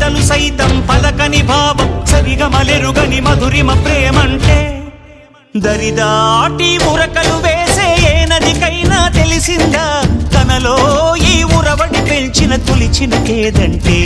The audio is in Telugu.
కవితలు సైతం పలకని భావం సరిగమలెరుగని మధురిమ ప్రేమంటే. దరిదాటి ఉరకలు వేసే ఏ నదికైనా తెలిసిందా? తనలో ఈ ఉరవడి పెంచిన తులిచిన కేదంటే.